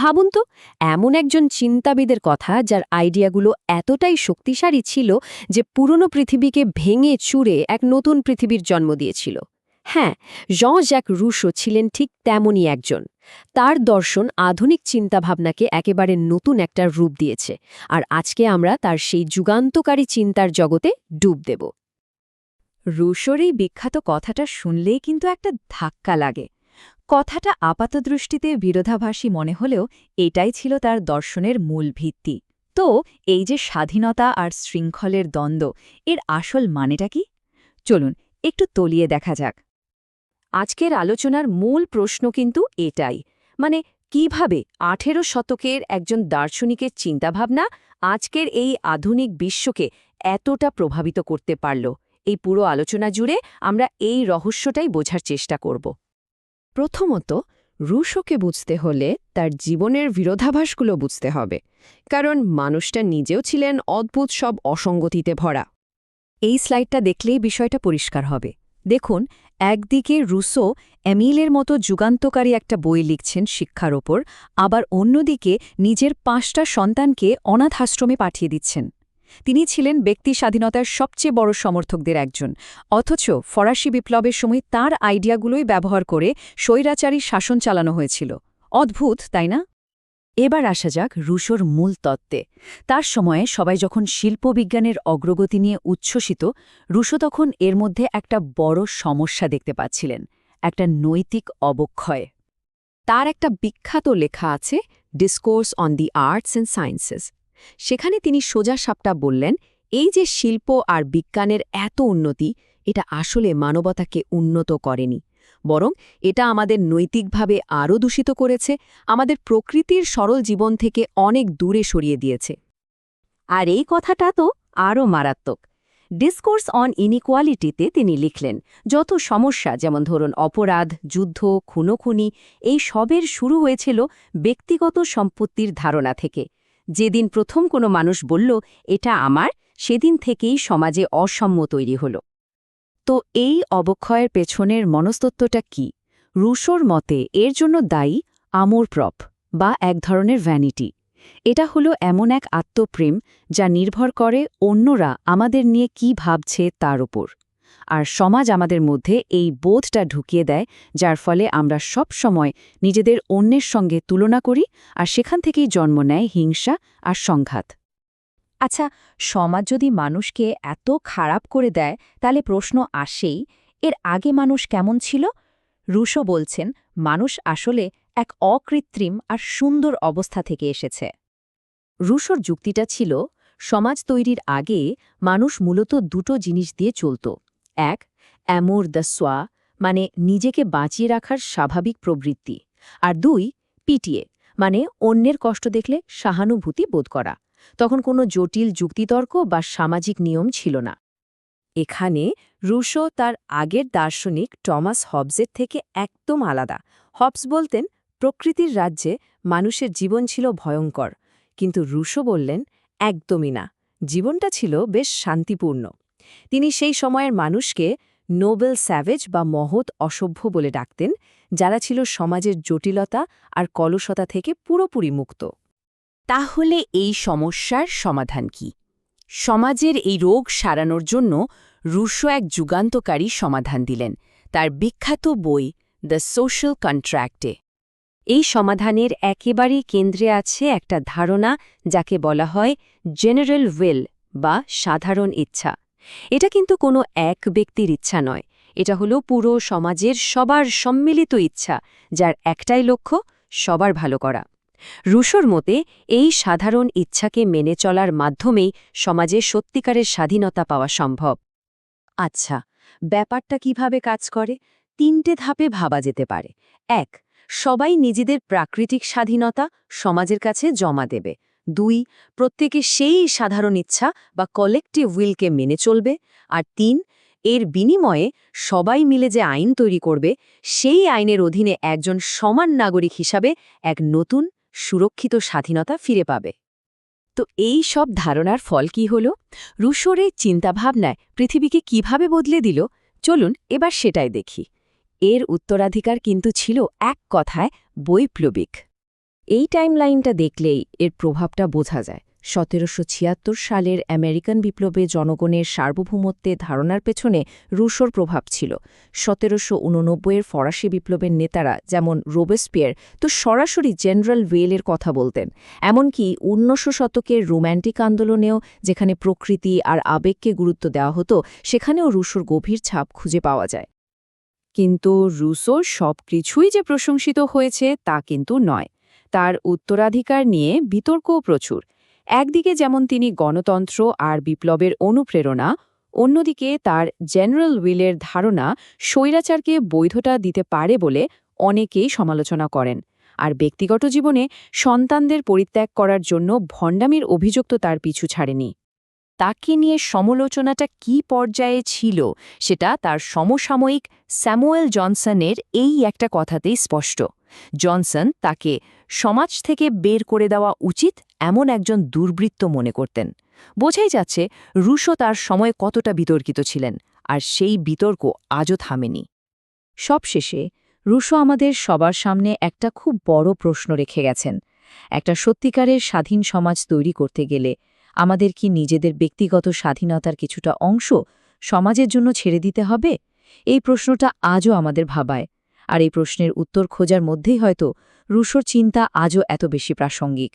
ভাবুন তো, এমন একজন চিন্তাবিদের কথা যার আইডিয়াগুলো এতটাই শক্তিশালী ছিল যে পুরনো পৃথিবীকে ভেঙে চুরে এক নতুন পৃথিবীর জন্ম দিয়েছিল। হ্যাঁ জঁ জ্যাক রুশো ছিলেন ঠিক তেমনই একজন। তার দর্শন আধুনিক চিন্তাভাবনাকে একেবারে নতুন একটা রূপ দিয়েছে আর আজকে আমরা তার সেই যুগান্তকারী চিন্তার জগতে ডুব দেব। রুশোর এই বিখ্যাত কথাটা শুনলেই কিন্তু একটা ধাক্কা লাগে। কথাটা আপাতদৃষ্টিতে বিরোধাভাসী মনে হলেও এটাই ছিল তার দর্শনের মূল ভিত্তি। তো, এই যে স্বাধীনতা আর শৃঙ্খলের দ্বন্দ্ব, এর আসল মানেটা কি? চলুন, একটু তলিয়ে দেখা যাক। আজকের আলোচনার মূল প্রশ্ন কিন্তু এটাই। মানে কীভাবে আঠেরো শতকের একজন দার্শনিকের চিন্তাভাবনা আজকের এই আধুনিক বিশ্বকে এতটা প্রভাবিত করতে পারল? এই পুরো আলোচনা জুড়ে আমরা এই রহস্যটাই বোঝার চেষ্টা করব। প্রথমত, রুশোকে বুঝতে হলে তার জীবনের বিরোধাভাসগুলো বুঝতে হবে, কারণ মানুষটা নিজেও ছিলেন অদ্ভুত সব অসঙ্গতিতে ভরা। এই স্লাইডটা দেখলেই বিষয়টা পরিষ্কার হবে। দেখুন, একদিকে রুসো এমিলের মতো যুগান্তকারী একটা বই লিখছেন শিক্ষার ওপর, আবার অন্যদিকে নিজের পাঁচটা সন্তানকে অনাথ আশ্রমে পাঠিয়ে দিচ্ছেন। তিনি ছিলেন ব্যক্তি স্বাধীনতার সবচেয়ে বড় সমর্থকদের একজন। অথচ ফরাসি বিপ্লবের সময় তার আইডিয়াগুলোই ব্যবহার করে স্বৈরাচারী শাসন চালানো হয়েছিল। অদ্ভুত, তাই না? এবার আসা যাক রুশোর মূল তত্ত্বে। তার সময়ে সবাই যখন শিল্পবিজ্ঞানের অগ্রগতি নিয়ে উচ্ছ্বসিত, রুশো তখন এর মধ্যে একটা বড় সমস্যা দেখতে পাচ্ছিলেন, একটা নৈতিক অবক্ষয়। তার একটা বিখ্যাত লেখা আছে discourse on the arts and sciences সেখানে তিনি সোজা সাপটা বললেন, এই যে শিল্প আর বিজ্ঞানের এত উন্নতি, এটা আসলে মানবতাকে উন্নত করেনি। বরং এটা আমাদের নৈতিকভাবে আরও দূষিত করেছে, আমাদের প্রকৃতির সরল জীবন থেকে অনেক দূরে সরিয়ে দিয়েছে। আর এই কথাটা তো আরও মারাত্মক। ডিসকোর্স অন ইনিকোয়ালিটিতে তিনি লিখলেন, যত সমস্যা, যেমন ধরুন অপরাধ, যুদ্ধ, খুনোখুনি, এই সবের শুরু হয়েছিল ব্যক্তিগত সম্পত্তির ধারণা থেকে। যেদিন প্রথম কোনো মানুষ বলল, এটা আমার, সেদিন থেকেই সমাজে অসাম্য তৈরি হল। তো এই অবক্ষয়ের পেছনের মনস্তত্ত্বটা কি? রুশোর মতে, এর জন্য দায়ী আমোরপ্রপ বা এক ধরনের ভ্যানিটি। এটা হলো এমন এক আত্মপ্রেম যা নির্ভর করে অন্যরা আমাদের নিয়ে কি ভাবছে তার উপর। আর সমাজ আমাদের মধ্যে এই বোধটা ঢুকিয়ে দেয়, যার ফলে আমরা সব সময় নিজেদের অন্যের সঙ্গে তুলনা করি আর সেখান থেকেই জন্ম নেয় হিংসা আর সংঘাত। আচ্ছা সমাজ যদি মানুষকে এত খারাপ করে দেয়, তাহলে প্রশ্ন আসেই, এর আগে মানুষ কেমন ছিল? রুশো বলছেন, মানুষ আসলে এক অকৃত্রিম আর সুন্দর অবস্থা থেকে এসেছে। রুশোর যুক্তিটা ছিল, সমাজ তৈরির আগে মানুষ মূলত দুটো জিনিস দিয়ে চলত। এক, অ্যামোর দ্য সোয়া মানে নিজেকে বাঁচিয়ে রাখার স্বাভাবিক প্রবৃত্তি। আর দুই, পিটিএ মানে অন্যের কষ্ট দেখলে সহানুভূতি বোধ করা। তখন কোনো জটিল যুক্তিতর্ক বা সামাজিক নিয়ম ছিল না। এখানে রুশো তার আগের দার্শনিক টমাস হবসের থেকে একদম আলাদা। হবস বলতেন, প্রকৃতির রাজ্যে মানুষের জীবন ছিল ভয়ঙ্কর। কিন্তু রুশো বললেন, একদমই না। জীবনটা ছিল বেশ শান্তিপূর্ণ। তিনি সেই সময়ের মানুষকে নোবেল স্যাভেজ বা মহৎ অসভ্য বলে ডাকতেন, যারা ছিল সমাজের জটিলতা আর কলসতা থেকে পুরোপুরি মুক্ত। তাহলে এই সমস্যার সমাধান কি? সমাজের এই রোগ সারানোর জন্য রুশো এক যুগান্তকারী সমাধান দিলেন, তার বিখ্যাত বই দ্য সোশ্যাল কন্ট্র্যাক্টে এই সমাধানের একেবারেই কেন্দ্রে আছে একটা ধারণা, যাকে বলা হয় জেনারেল উইল বা সাধারণ ইচ্ছা। এটা কিন্তু কোনো এক ব্যক্তির ইচ্ছা নয়। এটা হলো পুরো সমাজের সবার সম্মিলিত ইচ্ছা, যার একটাই লক্ষ্য, সবার ভালো করা। রুশোর মতে, এই সাধারণ ইচ্ছাকে মেনে চলার মাধ্যমেই সমাজে সত্যিকারের স্বাধীনতা পাওয়া সম্ভব। আচ্ছা ব্যাপারটা কীভাবে কাজ করে? তিনটে ধাপে ভাবা যেতে পারে। এক, সবাই নিজেদের প্রাকৃতিক স্বাধীনতা সমাজের কাছে জমা দেবে। দুই প্রত্যেকে সেই সাধারণ ইচ্ছা বা কলেকটিভ উইলকে মেনে চলবে। আর তিন, এর বিনিময়ে সবাই মিলে যে আইন তৈরি করবে, সেই আইনের অধীনে একজন সমান নাগরিক হিসাবে এক নতুন, সুরক্ষিত স্বাধীনতা ফিরে পাবে। তো এই সব ধারণার ফল কি হল? রুশোর এই চিন্তাভাবনায় পৃথিবীকে কীভাবে বদলে দিল? চলুন এবার সেটাই দেখি। এর উত্তরাধিকার কিন্তু ছিল এক কথায় বৈপ্লবিক। এই টাইমলাইনটা দেখলেই এর প্রভাবটা বোঝা যায়। সতেরোশো ছিয়াত্তর সালের আমেরিকান বিপ্লবে জনগণের সার্বভৌমত্বে ধারণার পেছনে রুশোর প্রভাব ছিল। সতেরোশো উননব্বইয়ের ফরাসি বিপ্লবের নেতারা যেমন রোবেসপিয়ার, তো সরাসরি জেনারেল ওয়েলের কথা বলতেন। এমনকি উনিশ শতকের রোম্যান্টিক আন্দোলনেও যেখানে প্রকৃতি আর আবেগকে গুরুত্ব দেওয়া হতো, সেখানেও রুশোর গভীর ছাপ খুঁজে পাওয়া যায়। কিন্তু রুশোর সব কিছুই যে প্রশংসিত হয়েছে তা কিন্তু নয়। তার উত্তরাধিকার নিয়ে বিতর্কও প্রচুর। একদিকে যেমন তিনি গণতন্ত্র আর বিপ্লবের অনুপ্রেরণা, অন্যদিকে তার জেনারেল উইলের ধারণা স্বৈরাচারকে বৈধতা দিতে পারে বলে অনেকেই সমালোচনা করেন। আর ব্যক্তিগত জীবনে সন্তানদের পরিত্যাগ করার জন্য ভণ্ডামির অভিযোগ তো তার পিছু ছাড়েনি। তাকে নিয়ে সমালোচনাটা কি পর্যায়ে ছিল সেটা তার সমসাময়িক স্যামুয়েল জনসনের এই একটা কথাতেই স্পষ্ট। জনসন তাকে সমাজ থেকে বের করে দেওয়া উচিত এমন একজন দুর্বৃত্ত মনে করতেন। বোঝাই যাচ্ছে রুশো তার সময় কতটা বিতর্কিত ছিলেন, আর সেই বিতর্ক আজও থামেনি। সবশেষে রুশো আমাদের সবার সামনে একটা খুব বড় প্রশ্ন রেখে গেছেন। একটা সত্যিকারের স্বাধীন সমাজ তৈরি করতে গেলে আমাদের কি নিজেদের ব্যক্তিগত স্বাধীনতার কিছুটা অংশ সমাজের জন্য ছেড়ে দিতে হবে? এই প্রশ্নটা আজও আমাদের ভাবায়। আর এই প্রশ্নের উত্তর খোঁজার মধ্যেই হয়তো রুশোর চিন্তা আজও এত বেশি প্রাসঙ্গিক।